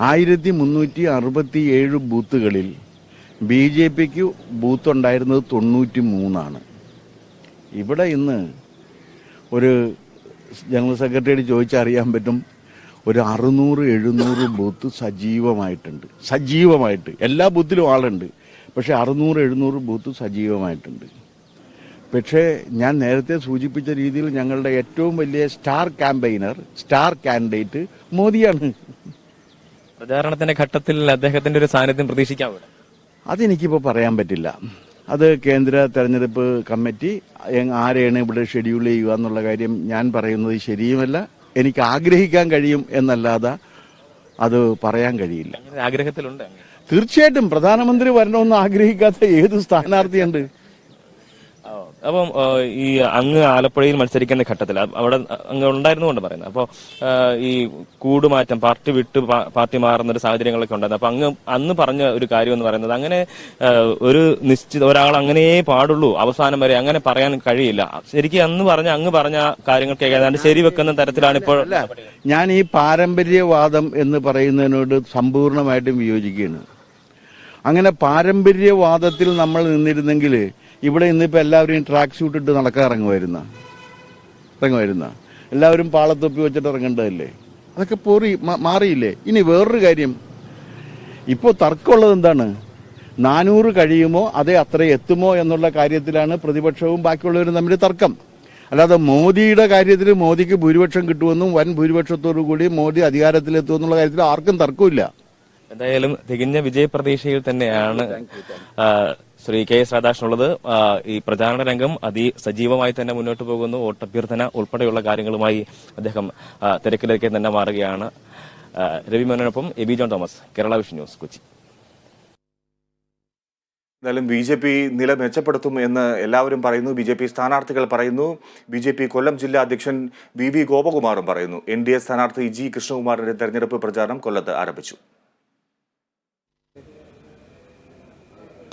ആയിരത്തി മുന്നൂറ്റി അറുപത്തി ഏഴ് ബൂത്തുകളിൽ ബി ജെ പിക്ക് ബൂത്ത് ഉണ്ടായിരുന്നത് തൊണ്ണൂറ്റി മൂന്നാണ് ഇവിടെ ഇന്ന് ഒരു ജനറൽ സെക്രട്ടറിയോട് ചോദിച്ചറിയാൻ പറ്റും ഒരു അറുന്നൂറ് എഴുന്നൂറ് ബൂത്ത് സജീവമായിട്ടുണ്ട്. സജീവമായിട്ട്. എല്ലാ ബൂത്തിലും ആളുണ്ട്. പക്ഷെ അറുന്നൂറ് എഴുന്നൂറ് ബൂത്ത് സജീവമായിട്ടുണ്ട്. പക്ഷേ ഞാൻ നേരത്തെ സൂചിപ്പിച്ച രീതിയിൽ ഞങ്ങളുടെ ഏറ്റവും വലിയ സ്റ്റാർ ക്യാമ്പയിനർ സ്റ്റാർ കാൻഡിഡേറ്റ് മോദിയാണ്. പ്രചാരണത്തിന്റെ ഘട്ടത്തിൽ അദ്ദേഹത്തിന്റെ ഒരു സാന്നിധ്യം പ്രതീക്ഷിക്കാം അതെനിക്കിപ്പോൾ പറയാൻ പറ്റില്ല. അത് കേന്ദ്ര തെരഞ്ഞെടുപ്പ് കമ്മിറ്റി ആരെയാണ് ഇവിടെ ഷെഡ്യൂൾ ചെയ്യുക എന്നുള്ള കാര്യം ഞാൻ പറയുന്നത് ശരിയുമല്ല. എനിക്ക് ആഗ്രഹിക്കാൻ കഴിയും എന്നല്ലാതെ അത് പറയാൻ കഴിയില്ല. ആഗ്രഹത്തിലുണ്ട് തീർച്ചയായിട്ടും പ്രധാനമന്ത്രി വരണമെന്ന് ആഗ്രഹിക്കാത്ത ഏത് സ്ഥാനാർത്ഥിയുണ്ട്? അപ്പം ഈ അങ്ങ് ആലപ്പുഴയിൽ മത്സരിക്കുന്ന ഘട്ടത്തിൽ അവിടെ അങ്ങ് ഉണ്ടായിരുന്നുകൊണ്ട് പറയുന്നത്. അപ്പോൾ ഈ കൂടുമാറ്റം പാർട്ടി വിട്ട് പാർട്ടി മാറുന്ന ഒരു സാഹചര്യങ്ങളൊക്കെ ഉണ്ടായിരുന്നു. അപ്പൊ അങ്ങ് അന്ന് പറഞ്ഞ ഒരു കാര്യം എന്ന് പറയുന്നത് അങ്ങനെ ഒരു നിശ്ചിത ഒരാൾ അങ്ങനെയേ പാടുള്ളൂ അവസാനം വരെ അങ്ങനെ പറയാൻ കഴിയില്ല. ശരിക്കും അന്ന് പറഞ്ഞ അങ്ങ് പറഞ്ഞ കാര്യങ്ങൾ കേൾക്കാതെ ശരി വെക്കുന്ന തരത്തിലാണ് ഇപ്പോൾ ഞാൻ ഈ പാരമ്പര്യവാദം എന്ന് പറയുന്നതിനോട് സമ്പൂർണമായിട്ടും വിയോജിക്കുകയാണ്. അങ്ങനെ പാരമ്പര്യവാദത്തിൽ നമ്മൾ നിന്നിരുന്നെങ്കിൽ ഇവിടെ ഇന്നിപ്പോൾ എല്ലാവരും ട്രാക്ക് സ്യൂട്ട് ഇട്ട് നടക്കാൻ ഇറങ്ങുമായിരുന്ന ഇറങ്ങുമായിരുന്ന എല്ലാവരും പാളത്തൊപ്പി വെച്ചിട്ട് ഇറങ്ങേണ്ടതല്ലേ? അതൊക്കെ പോറി മാറിയില്ലേ? ഇനി വേറൊരു കാര്യം. ഇപ്പോൾ തർക്കമുള്ളത് എന്താണ്? നാനൂറ് കഴിയുമോ അതേ അത്ര എത്തുമോ എന്നുള്ള കാര്യത്തിലാണ് പ്രതിപക്ഷവും ബാക്കിയുള്ളവരും തമ്മിൽ തർക്കം. അല്ലാതെ മോദിയുടെ കാര്യത്തിൽ മോദിക്ക് ഭൂരിപക്ഷം കിട്ടുമെന്നും വൻ ഭൂരിപക്ഷത്തോടു കൂടി മോദി അധികാരത്തിലെത്തുമെന്നുള്ള കാര്യത്തിൽ ആർക്കും തർക്കമില്ല. എന്തായാലും തികഞ്ഞ വിജയപ്രതീക്ഷയിൽ തന്നെയാണ് ശ്രീ കെ എസ് രാധാകൃഷ്ണനുള്ളത് ഈ പ്രചാരണ രംഗം അതിസജീവമായി തന്നെ മുന്നോട്ട് പോകുന്നു. വോട്ടഭ്യർത്ഥന ഉൾപ്പെടെയുള്ള കാര്യങ്ങളുമായി അദ്ദേഹം തിരക്കിലേക്ക് തന്നെ മാറുകയാണ്. Ravi Ravi മേനോനൊപ്പം B John Thomas Kerala Vision News Kochi. എന്തായാലും ബി ജെ പി നില മെച്ചപ്പെടുത്തും എന്ന് എല്ലാവരും പറയുന്നു. ബി ജെ പി സ്ഥാനാർത്ഥികൾ പറയുന്നു. ബി ജെ പി കൊല്ലം ജില്ലാ അധ്യക്ഷൻ വി വി ഗോപകുമാറും പറയുന്നു. എൻ ഡി എ സ്ഥാനാർത്ഥി ജി കൃഷ്ണകുമാറിന്റെ തെരഞ്ഞെടുപ്പ് പ്രചാരണം കൊല്ലത്ത് ആരംഭിച്ചു.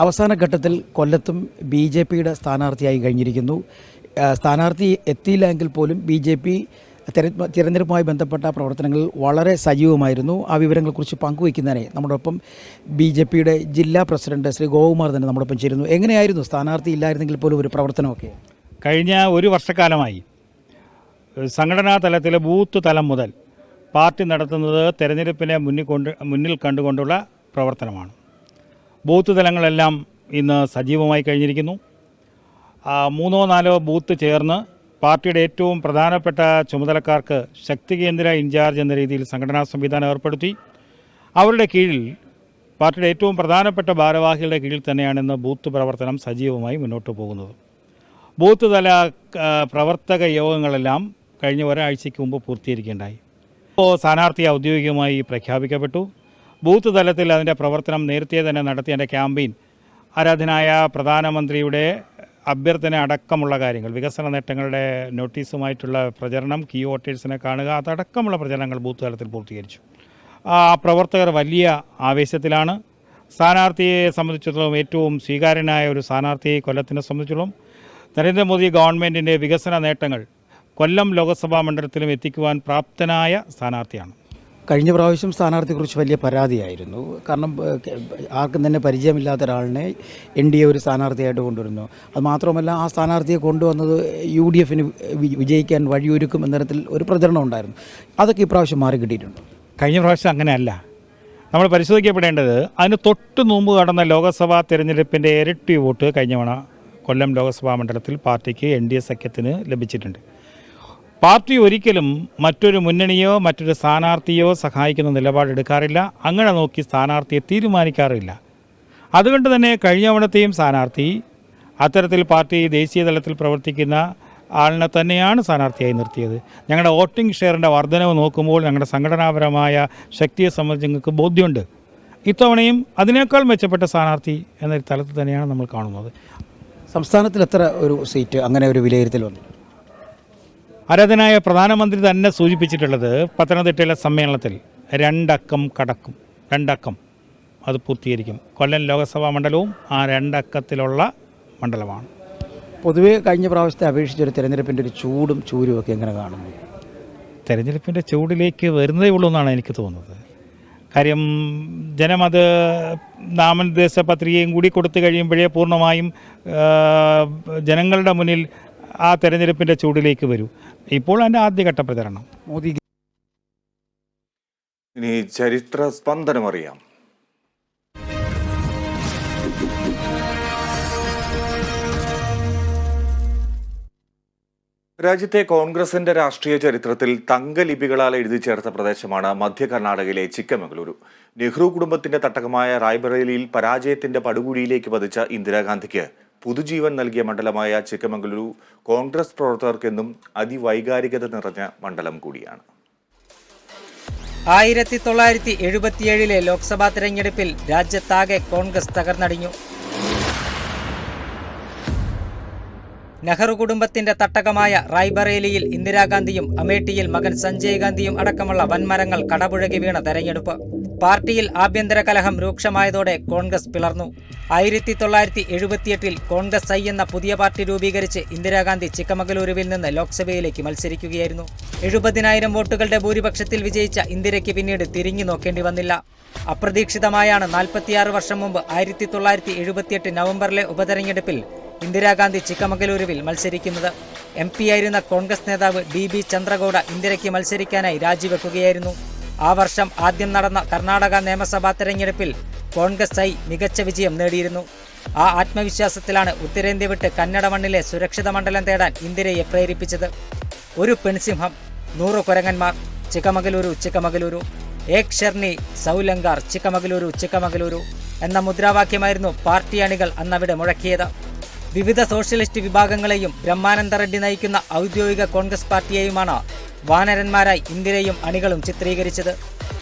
അവസാന ഘട്ടത്തിൽ കൊല്ലത്തും ബി ജെ പിയുടെ സ്ഥാനാർത്ഥിയായി കഴിഞ്ഞിരിക്കുന്നു. സ്ഥാനാർത്ഥി എത്തിയില്ല എങ്കിൽ പോലും ബി ജെ പി തിരഞ്ഞെടുപ്പുമായി ബന്ധപ്പെട്ട പ്രവർത്തനങ്ങൾ വളരെ സജീവമായിരുന്നു. ആ വിവരങ്ങളെക്കുറിച്ച് പങ്കുവയ്ക്കുന്നതിനെ നമ്മോടൊപ്പം ബി ജെ പിയുടെ ജില്ലാ പ്രസിഡന്റ് ശ്രീ ഗോകുമാർ തന്നെ നമ്മോടൊപ്പം ചേരുന്നു. എങ്ങനെയായിരുന്നു? സ്ഥാനാർത്ഥി ഇല്ലായിരുന്നെങ്കിൽ പോലും ഒരു പ്രവർത്തനമൊക്കെ? കഴിഞ്ഞ ഒരു വർഷക്കാലമായി സംഘടനാ തലത്തിലെ ബൂത്ത് തലം മുതൽ പാർട്ടി നടത്തുന്നത് തെരഞ്ഞെടുപ്പിനെ മുന്നിൽ കൊണ്ട് മുന്നിൽ കണ്ടുകൊണ്ടുള്ള പ്രവർത്തനമാണ്. ബൂത്ത് തലങ്ങളെല്ലാം ഇന്ന് സജീവമായി കഴിഞ്ഞിരിക്കുന്നു. മൂന്നോ നാലോ ബൂത്ത് ചേർന്ന് പാർട്ടിയുടെ ഏറ്റവും പ്രധാനപ്പെട്ട ചുമതലക്കാർക്ക് ശക്തി കേന്ദ്ര ഇൻചാർജ് എന്ന രീതിയിൽ സംഘടനാ സംവിധാനം ഏർപ്പെടുത്തി. അവരുടെ കീഴിൽ പാർട്ടിയുടെ ഏറ്റവും പ്രധാനപ്പെട്ട ഭാരവാഹികളുടെ കീഴിൽ തന്നെയാണ് ഇന്ന് ബൂത്ത് പ്രവർത്തനം സജീവമായി മുന്നോട്ട് പോകുന്നത്. ബൂത്ത് തല പ്രവർത്തക യോഗങ്ങളെല്ലാം കഴിഞ്ഞ ഒരാഴ്ചയ്ക്ക് മുമ്പ് പൂർത്തീകരിക്കേണ്ടായി ഇപ്പോൾ സ്ഥാനാർത്ഥി ഔദ്യോഗികമായി പ്രഖ്യാപിക്കപ്പെട്ടു. ബൂത്ത് തലത്തിൽ അതിന്റെ പ്രവർത്തനം നേരത്തെ തന്നെ നടത്തി അതിന്റെ ക്യാമ്പയിൻ ആരാധനായ പ്രധാനമന്ത്രിയുടെ അഭ്യർത്ഥന അടക്കമുള്ള കാര്യങ്ങൾ വികസന നേട്ടങ്ങളുടെ നോട്ടീസുമായിട്ടുള്ള പ്രചരണം കീ വോട്ടേഴ്സിനെ കാണുക അതടക്കമുള്ള പ്രചരണങ്ങൾ ബൂത്ത് തലത്തിൽ പൂർത്തീകരിച്ചു. ആ പ്രവർത്തകർ വലിയ ആവേശത്തിലാണ്. സ്ഥാനാർത്ഥിയെ സംബന്ധിച്ചിടത്തോളം ഏറ്റവും സ്വീകാര്യനായ ഒരു സ്ഥാനാർത്ഥിയെ കൊല്ലത്തിനെ സംബന്ധിച്ചിടത്തോളം നരേന്ദ്രമോദി ഗവൺമെന്റിന്റെ വികസന നേട്ടങ്ങൾ കൊല്ലം ലോക്സഭാ മണ്ഡലത്തിലും എത്തിക്കുവാൻ പ്രാപ്തനായ സ്ഥാനാർത്ഥിയാണ്. കഴിഞ്ഞ പ്രാവശ്യം സ്ഥാനാർത്ഥിയെക്കുറിച്ച് വലിയ പരാതിയായിരുന്നു. കാരണം ആർക്കും തന്നെ പരിചയമില്ലാത്ത ഒരാളിനെ എൻ ഡി എ ഒരു സ്ഥാനാർത്ഥിയായിട്ട് കൊണ്ടുവരുന്നു. അത് മാത്രമല്ല ആ സ്ഥാനാർത്ഥിയെ കൊണ്ടുവന്നത് യു ഡി എഫിന് വിജയിക്കാൻ വഴിയൊരുക്കും എന്ന തരത്തിൽ ഒരു പ്രചരണം ഉണ്ടായിരുന്നു. അതൊക്കെ ഇപ്രാവശ്യം മാറി കിട്ടിയിട്ടുണ്ട്. കഴിഞ്ഞ പ്രാവശ്യം അങ്ങനെയല്ല. നമ്മൾ പരിശോധിക്കപ്പെടേണ്ടത് അതിന് തൊട്ട് നോമ്പ് നടന്ന ലോകസഭാ തെരഞ്ഞെടുപ്പിന്റെ ഇരട്ടി വോട്ട് കഴിഞ്ഞ തവണ കൊല്ലം ലോകസഭാ മണ്ഡലത്തിൽ പാർട്ടിക്ക് എൻ ഡി എ സഖ്യത്തിന് ലഭിച്ചിട്ടുണ്ട്. പാർട്ടി ഒരിക്കലും മറ്റൊരു മുന്നണിയോ മറ്റൊരു സ്ഥാനാർത്ഥിയോ സഹായിക്കുന്ന നിലപാടെടുക്കാറില്ല അങ്ങനെ നോക്കി സ്ഥാനാർത്ഥിയെ തീരുമാനിക്കാറില്ല. അതുകൊണ്ട് തന്നെ കഴിഞ്ഞ തവണത്തെയും സ്ഥാനാർത്ഥി അത്തരത്തിൽ പാർട്ടി ദേശീയ തലത്തിൽ പ്രവർത്തിക്കുന്ന ആളിനെ തന്നെയാണ് സ്ഥാനാർത്ഥിയായി നിർത്തിയത്. ഞങ്ങളുടെ വോട്ടിംഗ് ഷെയറിന്റെ വർധനവ് നോക്കുമ്പോൾ ഞങ്ങളുടെ സംഘടനാപരമായ ശക്തിയെ സംബന്ധിച്ച് ഞങ്ങൾക്ക് ബോധ്യമുണ്ട്. ഇത്തവണയും അതിനേക്കാൾ മെച്ചപ്പെട്ട സ്ഥാനാർത്ഥി എന്ന തലത്തിൽ തന്നെയാണ് നമ്മൾ കാണുന്നത്. സംസ്ഥാനത്തിൽ എത്ര ഒരു സീറ്റ് അങ്ങനെ ഒരു വിലയിരുത്തൽ വന്നു? ആരാധനായ പ്രധാനമന്ത്രി തന്നെ സൂചിപ്പിച്ചിട്ടുള്ളത് പത്തനംതിട്ടയിലെ സമ്മേളനത്തിൽ രണ്ടക്കം കടക്കും. രണ്ടക്കം. അത് പൂർത്തീകരിക്കും. കൊല്ലം ലോകസഭാ മണ്ഡലവും ആ രണ്ടക്കത്തിലുള്ള മണ്ഡലമാണ്. പൊതുവേ കഴിഞ്ഞ പ്രാവശ്യത്തെ അപേക്ഷിച്ചൊരു തെരഞ്ഞെടുപ്പിന്റെ ഒരു ചൂടും ചൂരും ഒക്കെ എങ്ങനെ കാണുന്നു? തെരഞ്ഞെടുപ്പിന്റെ ചൂടിലേക്ക് വരുന്നതേ ഉള്ളൂ എന്നാണ് എനിക്ക് തോന്നുന്നത്. കാര്യം ജനം അത് നാമനിർദ്ദേശ പത്രികയും കൂടി കൊടുത്തു കഴിയുമ്പോഴേ പൂർണമായും ജനങ്ങളുടെ മുന്നിൽ ആ തെരഞ്ഞെടുപ്പിന്റെ ചൂടിലേക്ക് വരൂ. ഇപ്പോൾ എന്റെ ആദ്യഘട്ട പ്രചരണം. മോദി ഇനി ചരിത്ര സ്പന്ദനം അറിയാം. രാജ്യത്തെ കോൺഗ്രസിന്റെ രാഷ്ട്രീയ ചരിത്രത്തിൽ തങ്കലിപികളാൽ എഴുതി ചേർത്ത പ്രദേശമാണ് മധ്യ കർണാടകയിലെ ചിക്കമംഗളൂരു നെഹ്റു കുടുംബത്തിന്റെ തട്ടകമായ റായ്ബറേലിയിൽ പരാജയത്തിന്റെ പടുകുഴിയിലേക്ക് പതിച്ച ഇന്ദിരാഗാന്ധിക്ക് പുതുജീവൻ നൽകിയ മണ്ഡലമായ ചിക്കമംഗലൂരു കോൺഗ്രസ് പ്രവർത്തകർക്കെന്നും അതിവൈകാരികത നിറഞ്ഞ മണ്ഡലം കൂടിയാണ്. ആയിരത്തി തൊള്ളായിരത്തി എഴുപത്തിയേഴിലെ ലോക്സഭാ തെരഞ്ഞെടുപ്പിൽ രാജ്യത്താകെ കോൺഗ്രസ് തകർന്നടിഞ്ഞു. നെഹ്റു കുടുംബത്തിന്റെ തട്ടകമായ റായ്ബറേലിയിൽ ഇന്ദിരാഗാന്ധിയും അമേഠിയിൽ മകൻ സഞ്ജയ് ഗാന്ധിയും അടക്കമുള്ള വൻമരങ്ങൾ കടപുഴകി വീണ തെരഞ്ഞെടുപ്പ്. പാർട്ടിയിൽ ആഭ്യന്തര കലഹം രൂക്ഷമായതോടെ കോൺഗ്രസ് പിളർന്നു. ആയിരത്തി തൊള്ളായിരത്തി എഴുപത്തിയെട്ടിൽ കോൺഗ്രസ് ഐ എന്ന പുതിയ പാർട്ടി രൂപീകരിച്ച് ഇന്ദിരാഗാന്ധി ചിക്കമഗലൂരുവിൽ നിന്ന് ലോക്സഭയിലേക്ക് മത്സരിക്കുകയായിരുന്നു. എഴുപതിനായിരം വോട്ടുകളുടെ ഭൂരിപക്ഷത്തിൽ വിജയിച്ച ഇന്ദിരയ്ക്ക് പിന്നീട് തിരിഞ്ഞു നോക്കേണ്ടി വന്നില്ല. അപ്രതീക്ഷിതമായാണ് നാൽപ്പത്തിയാറ് വർഷം മുമ്പ് ആയിരത്തി തൊള്ളായിരത്തി എഴുപത്തിയെട്ട് നവംബറിലെ ഉപതെരഞ്ഞെടുപ്പിൽ ഇന്ദിരാഗാന്ധി ചിക്കമംഗലൂരുവിൽ മത്സരിക്കുന്നത്. എം പി ആയിരുന്ന കോൺഗ്രസ് നേതാവ് ഡി ബി ചന്ദ്രഗൌഡ ഇന്ദിരയ്ക്ക് മത്സരിക്കാനായി രാജിവെക്കുകയായിരുന്നു. ആ വർഷം ആദ്യം നടന്ന കർണാടക നിയമസഭാ തെരഞ്ഞെടുപ്പിൽ കോൺഗ്രസ് ഐ മികച്ച വിജയം നേടിയിരുന്നു. ആ ആത്മവിശ്വാസത്തിലാണ് ഉത്തരേന്ത്യ വിട്ട് കന്നഡ മണ്ണിലെ സുരക്ഷിത മണ്ഡലം തേടാൻ ഇന്ദിരയെ പ്രേരിപ്പിച്ചത്. ഒരു പെൺസിംഹം നൂറ് കുരങ്ങന്മാർ ചിക്കമഗലൂരു ചിക്കമഗലൂരു. ഏക് ഷെർണി സൗലങ്കാർ ചിക്കമഗലൂരു ചിക്കമഗലൂരു എന്ന മുദ്രാവാക്യമായിരുന്നു പാർട്ടി അണികൾ അന്നവിടെ മുഴക്കിയത്. വിവിധ സോഷ്യലിസ്റ്റ് വിഭാഗങ്ങളെയും ബ്രഹ്മാനന്ദ റെഡ്ഡി നയിക്കുന്ന ഔദ്യോഗിക കോൺഗ്രസ് പാർട്ടിയെയുമാണ് വാനരന്മാരായി ഇന്ദിരയും അണികളും ചിത്രീകരിച്ചത്.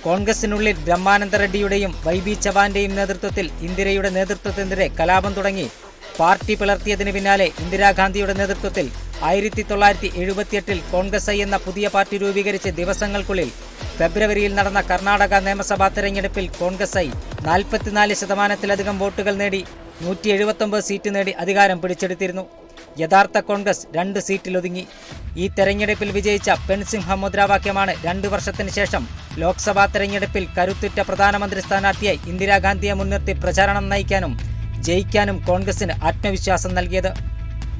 കോൺഗ്രസിനുള്ളിൽ ബ്രഹ്മാനന്ദ റെഡ്ഡിയുടെയും വൈ ബി ചവാന്റെയും നേതൃത്വത്തിൽ ഇന്ദിരയുടെ നേതൃത്വത്തിനെതിരെ കലാപം തുടങ്ങി. പാർട്ടി പിളർത്തിയതിന് പിന്നാലെ ഇന്ദിരാഗാന്ധിയുടെ നേതൃത്വത്തിൽ ആയിരത്തി തൊള്ളായിരത്തി എഴുപത്തിയെട്ടിൽ കോൺഗ്രസ് ഐ എന്ന പുതിയ പാർട്ടി രൂപീകരിച്ച് ദിവസങ്ങൾക്കുള്ളിൽ ഫെബ്രുവരിയിൽ നടന്ന കർണാടക നിയമസഭാ തെരഞ്ഞെടുപ്പിൽ കോൺഗ്രസ് ഐ നാൽപ്പത്തിനാല് ശതമാനത്തിലധികം വോട്ടുകൾ നേടി. നൂറ്റി എഴുപത്തൊമ്പത് സീറ്റ് നേടി അധികാരം പിടിച്ചെടുത്തിരുന്നു. യഥാർത്ഥ കോൺഗ്രസ് രണ്ട് സീറ്റിലൊതുങ്ങി. ഈ തെരഞ്ഞെടുപ്പിൽ വിജയിച്ച പെൻസിംഹ മുദ്രാവാക്യമാണ് രണ്ടു വർഷത്തിന് ശേഷം ലോക്സഭാ തെരഞ്ഞെടുപ്പിൽ കരുത്തുറ്റ പ്രധാനമന്ത്രി സ്ഥാനാർത്ഥിയായി ഇന്ദിരാഗാന്ധിയെ മുൻനിർത്തി പ്രചാരണം നയിക്കാനും ജയിക്കാനും കോൺഗ്രസിന് ആത്മവിശ്വാസം നൽകിയത്.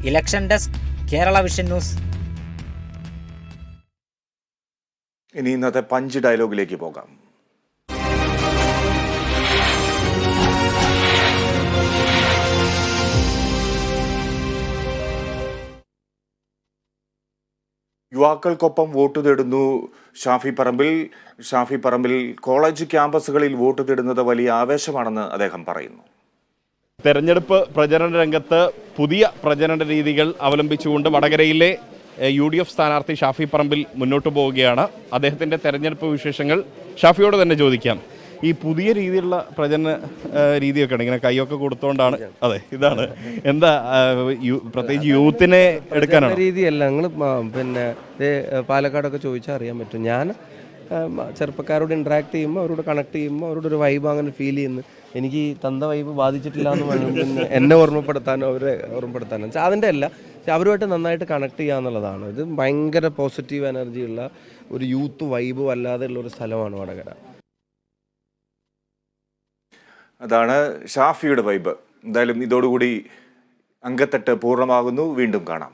Election desk Kerala Vision News. ഇനി ഇന്നത്തെ പഞ്ച് ഡയലോഗിലേക്ക് പോകാം. യുവാക്കൾക്കൊപ്പം വോട്ട് തേടുന്നു ഷാഫി പറമ്പിൽ. ഷാഫി പറമ്പിൽ കോളേജ് ക്യാമ്പസുകളിൽ വോട്ട് തേടുന്നത് വലിയ ആവേശമാണെന്ന് അദ്ദേഹം പറയുന്നു. തെരഞ്ഞെടുപ്പ് പ്രചരണ രംഗത്ത് പുതിയ പ്രചരണ രീതികൾ അവലംബിച്ചുകൊണ്ട് വടകരയിലെ യു ഡി എഫ് സ്ഥാനാർത്ഥി ഷാഫി പറമ്പിൽ മുന്നോട്ട് പോവുകയാണ്. അദ്ദേഹത്തിന്റെ തെരഞ്ഞെടുപ്പ് വിശേഷങ്ങൾ ഷാഫിയോട് തന്നെ ചോദിക്കാം. ഈ പുതിയ രീതിയിലുള്ള പ്രചരണ രീതിയൊക്കെ ഉണ്ട്. ഇങ്ങനെ കൈയൊക്കെ കൊടുത്തോണ്ടാണ്. അതെ ഇതാണ്. എന്താ പ്രത്യേകിച്ച് യൂത്തിനെ എടുക്കാനാണ്? രീതിയല്ല. നിങ്ങൾ പിന്നെ പാലക്കാടൊക്കെ ചോദിച്ചാൽ അറിയാൻ പറ്റും. ഞാൻ ചെറുപ്പക്കാരോട് ഇൻട്രാക്ട് ചെയ്യുമ്പോൾ അവരോട് കണക്ട് ചെയ്യുമ്പോൾ അവരോട് ഒരു വൈബ് അങ്ങനെ ഫീൽ ചെയ്യുന്നു. എനിക്ക് തന്ത വൈബ് ബാധിച്ചിട്ടില്ല എന്ന് പറയുന്നത് എന്നെ ഓർമ്മപ്പെടുത്താനോ അവരെ ഓർമ്മപ്പെടുത്താനോ. വെച്ചാൽ അതിന്റെ അല്ല. അവരുമായിട്ട് നന്നായിട്ട് കണക്ട് ചെയ്യുക എന്നുള്ളതാണ്. ഇത് ഭയങ്കര പോസിറ്റീവ് എനർജി ഉള്ള ഒരു യൂത്ത് വൈബ് അല്ലാതെ ഉള്ള ഒരു സ്ഥലമാണ് വടകര. അതാണ് ഷാഫിയുടെ വൈബ്. എന്തായാലും ഇതോടുകൂടി അങ്കത്തട്ട് പൂർണമാകുന്നു. വീണ്ടും കാണാം.